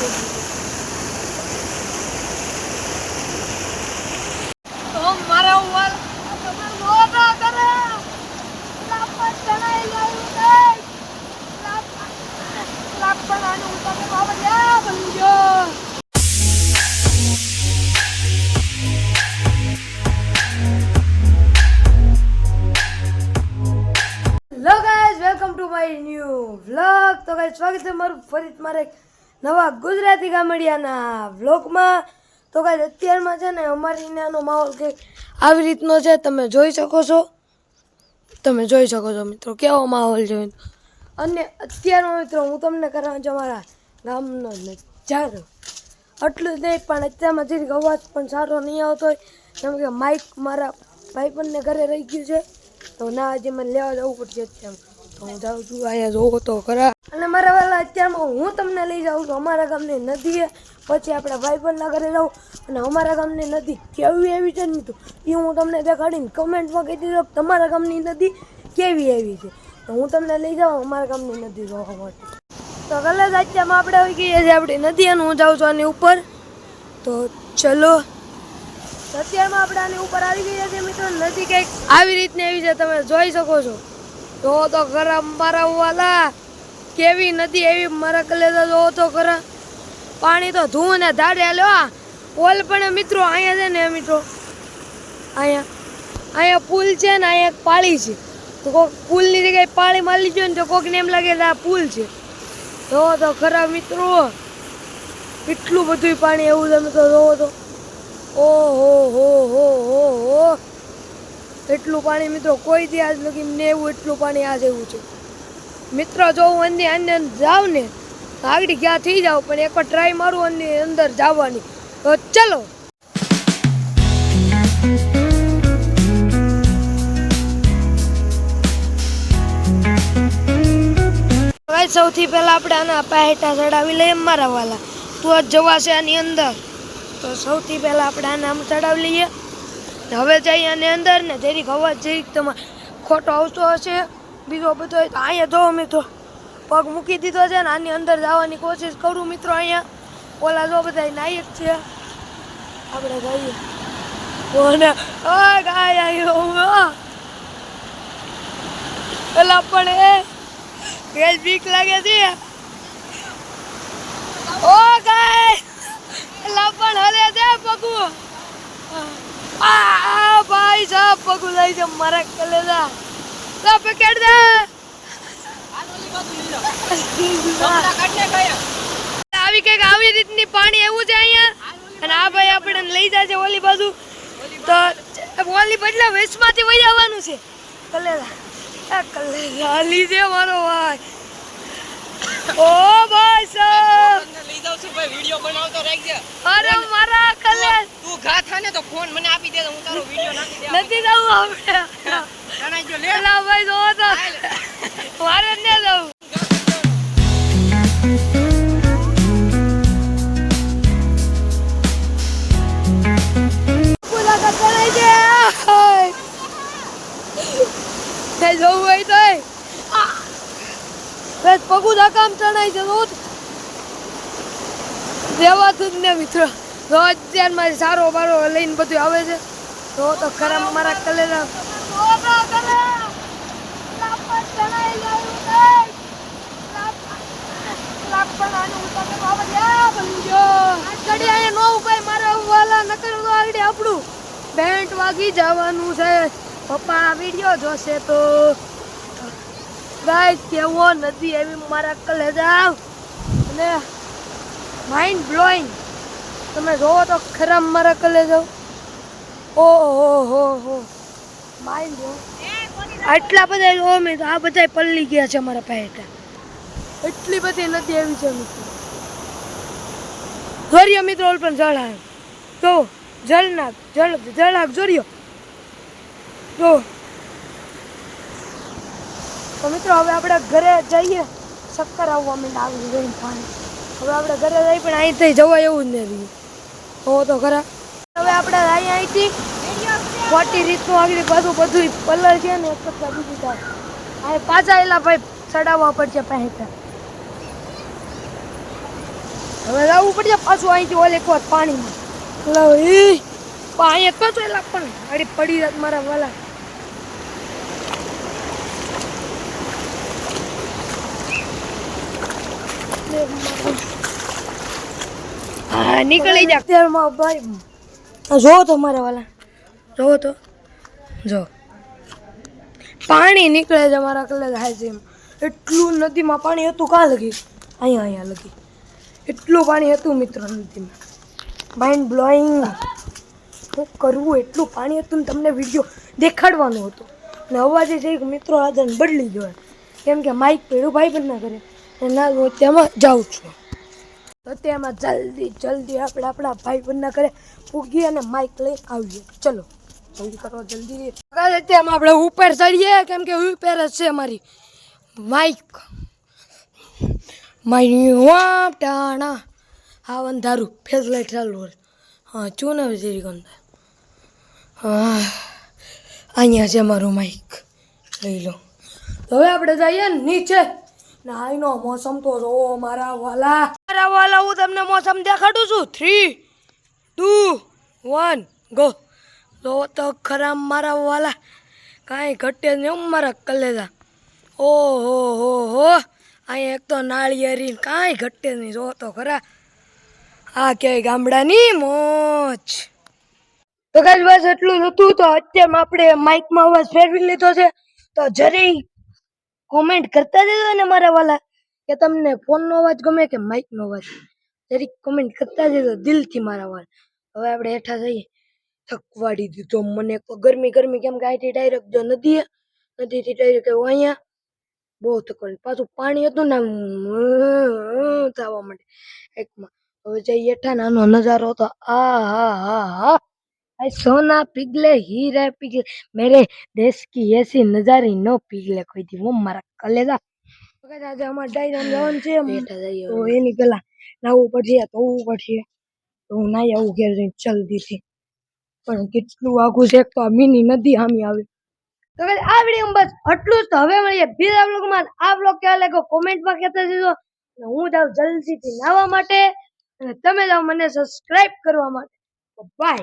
Hello guys welcome to my new vlog તો guys સ્વાગત છે મારું ફરી મારે નવા ગુજરાતી ગામડિયાના વ્લોગમાં તો કાંઈ અત્યારમાં છે ને અમારી ત્યાંનો માહોલ કંઈક આવી રીતનો છે. તમે જોઈ શકો છો. તમે જોઈ શકો છો મિત્રો, કેવો માહોલ છે અને અત્યારમાં મિત્રો, હું તમને કરવાનું છું અમારા ગામનો નજારો. આટલું જ નહીં, પણ અત્યારમાં જરીક અવાજ પણ સારો નહીં આવતો હોય. કેમ કે માઇક મારા ભાઈબંધને ઘરે રહી ગયું છે. તો ના, હજી મને લેવા જવું પડશે અત્યારમાં. હું જાઉં છું, અહીંયા જોવો તો ખરા. અને મારા વાલા અત્યારમાં હું તમને લઈ જાઉં છું. અમારા ગામની નદીએ પછી આપણે ભાઈબંધના ઘરે જાઉં. અને અમારા ગામની નદી કેવી એવી છે ને એ હું તમને દેખાડીને કમેન્ટમાં કહી દીધો તમારા ગામની નદી કેવી એવી છે. તો હું તમને લઈ જાઉં અમારા ગામની નદી જોવા માટે. તો કલે જ અત્યારમાં આપણે આવી ગઈએ છીએ આપણી નદી અને હું જાઉં છું આની ઉપર. તો ચલો. અત્યારમાં આપણે આની ઉપર આવી ગયા છે મિત્રો. નદી કંઈક આવી રીતની એવી છે, તમે જોઈ શકો છો. જો તો ખરા મારા વાલા. કેવી નદી એવી મારા લેતા જો તો ખરા. પાણી તો ધૂ ને ધાડે લેવા પોલ પણ મિત્રો અહીંયા છે ને મિત્રો. અહીંયા અહીંયા પુલ છે ને અહીંયા એક પાળી છે. તો કોક પુલની જગ્યાએ પાળી મારી લીધો ને તો કોકને એમ લાગે આ પુલ છે. જો તો ખરા મિત્રો. એટલું બધું પાણી એવું તમે તો જોવો તો. ઓહો, હો હો હો હો. એટલું પાણી મિત્રો કોઈ દી આજ લગી ને એવું એટલું પાણી આ જેવું છે. મિત્રો જો હું અંદર અંદર જાઉં ને આગળ ગયા થઈ જાઉં? પણ એકવાર ટ્રાય મારું અંદર અંદર જવાની. તો ચલો. સૌથી પહેલા આપણે આના પાહેટા ચડાવી લઈએ મારા વાલા. તું જ જવાશે આની અંદર. તો સૌથી પહેલા આપણે આના આમ ચડાવી લઈએ. હવે જઈએ અને અંદર ને જરીક અવાજ જરીક તમારે ખોટો આવતો હશે. બીજો બધો તો અહીંયા જો મિત્રો પગ મૂકી દીધો છે ને આની અંદર જવાની કોશિશ કરું મિત્રો અહીંયા. ઓલા જો બધા નાયક છે. આપણે જઈએ. ઓને ઓ ગાય આવ્યો પેલા પણ એ પેલ બીક લાગે છે. ઓ ગાય, પેલા પણ હલે છે પગુ આ ભાઈ સાહેબ, પગુ લઈ છે મારા કલેજા. લા, પેકેટ દે. આવી કંઈક આવી રીતની પાણી એવું છે અહીંયા? અને આ ભાઈ આપણે લઈ જાય છે ઓલી બાજુ. તો ઓલી બદલે વેસમાંથી વહી આવવાનું છે. કલેજા આ કલેજા લીજે મારો ભાઈ. ઓ ભાઈ સાહેબ. લઈ જાઉં છું ભાઈ વિડિયો બનાવતો રાખજે અરે મારા કલે તું ઘા ને તો ફોન મને આપી દે તો હું તારો વિડિયો નાખી દે નથી જવું આપણે જણાઈ ગયો લે. પેલા ભાઈ જોવો તો. મારે જ ન જવું. મુલાકાત કરાઈ દે. તે જોવું હોય તો પગું કામ ચણાય છે રોજ દેવાતું જ ને મિત્રો. રોજ અત્યારમાં સારો બારો લઈને બધું આવે છે. તો તો ખરા મારા કલેરા. બેન્ટ વાગી જવાનું છે. પપ્પા વીડિયો જોશે તો. ગાય કેવો નથી એવી મારા કલે જાવ અને માઇન્ડ બ્લોઈંગ તમે જોવો તો ખરા મારા કલે જાઓ. ઓહો હો હો માઇન્ડ આટલા બધા મેં તો આ બધા પલ્લી ગયા છે અમારા પાસે એટલી બધી નથી એવી છે મિત્રો જોરિયો મિત્રો પણ જળ આવે. જો જળનાગ જળ જળનાગ જોરિયો. તો તો મિત્રો, હવે આપણે ઘરે જઈએ. શક્કર આવવા માંડે આવી ગઈ પાણી. હવે આપણે ઘરે જઈ પણ અહીંથી જવાય એવું જ નથી હો તો ખરા હવે આપણે અહીંયા અહીંથી ખોટી રીતનું આગળ બધું બધું કલર છે ને એક કરતા બીજું થાય અહીં પાછા એલા ભાઈ, ચડાવવા પડશે પહેતા હવે લાવવું પડશે પાછું અહીંથી ઓલે એક વાર પાણીમાં. લાવ એ એક પાછું એલા પણ અડી પડી જાત મારા વાલા. હા, નીકળી જા અત્યારમાં ભાઈ જો જોવો તો મારા વાલા. જોવો તો. જો પાણી નીકળે છે મારા કલે છે એટલું નદીમાં પાણી હતું કાં લગી? અહીંયા અહીંયા લગી. એટલું પાણી હતું મિત્રો નદીમાં. માઇન્ડ બ્લોઈંગ શું કરવું, એટલું પાણી હતું ને તમને વીડિયો દેખાડવાનો હતો. અને અવાજે જઈ મિત્રો આદન બદલી ગયો કેમ કે માઇક પેલું ભાઈ બંધ ના કરે. એના હું તેમાં જાઉં છું. તો તેમાં જલ્દી જલ્દી આપણે આપણા ભાઈ બંધના ઘરે કરે અને માઇક લઈ આવીએ. ચલો જલ્દી કરો જલ્દી. તેમાં આપણે ઉપર ચડીએ, કેમ કે ઉપર જ છે અમારી માઇક મારી વા ટાણા. હા અંધારું ફેસ લાઈટ ચાલુ હોય. હા, ચૂ ને વિજય ગંધા હા, અહીંયા છે મારું માઇક લઈ લો. હવે આપણે જઈએ નીચે. ને આઈનો મોસમ તો જોવો મારા વાલા. મારા વાલા, હું તમને મોસમ દેખાડું છું. થ્રી ટુ વન ગો જો તો ખરા મારા વાલા, કાંઈ ઘટે નહીં મારા કલેજા. ઓ હો હો હો અહીંયા એક તો નાળિયેરી કાંઈ ઘટે નહીં, જો તો ખરા. આ ક્યાંય ગામડાની મોજ. તો બસ એટલું હતું. તો અત્યારે આપણે માઇકમાં અવાજ ફેરવી લીધો છે. તો જરી કોમેન્ટ કરતા જજો ને મારા વાલા, કે તમને ફોનનો અવાજ ગમે કે માઇકનો અવાજ. જરીક કોમેન્ટ કરતા જજો દિલથી મારા વાલા. હવે આપણે હેઠા જઈએ. થકવાડી દીધો મને. ગરમી ગરમી કેમ કે અહીંથી ડાયરેક્ટ જો નદી નદીથી ડાયરેક્ટ આવ્યો અહીંયા. બહુ થકવાડી. પાછું પાણી હતું ને થવા માટે એકમાં. હવે જઈએ હેઠા. નાનો નજારો હતો. આ, હા હા હા. આય સોના पिघले हीरा पिघले मेरे देश की ऐसी नजारी न पिघले કોઈ દી હું મારા કલેજા વખત આજે અમારે ડાયરામ જવાનું છે તો એની પેલા નાવું પડશે ધોવું પડશે તો હું નાઈ આવું ઘેર જઈને જલ્દીથી પણ કેટલું આઘું છે એક તો આ મિની નદી સામે આવે તો guys, આ વિડીયો બસ આટલું જ તો હવે મળીએ બીજા બ્લોગમાં આ બ્લોગ કેવા લાગ્યો કોમેન્ટમાં કહેતા જજો અને હું જાઉં જલ્દીથી નાહવા માટે અને તમે જાઓ મને સબસ્ક્રાઇબ કરવા માટે Bye.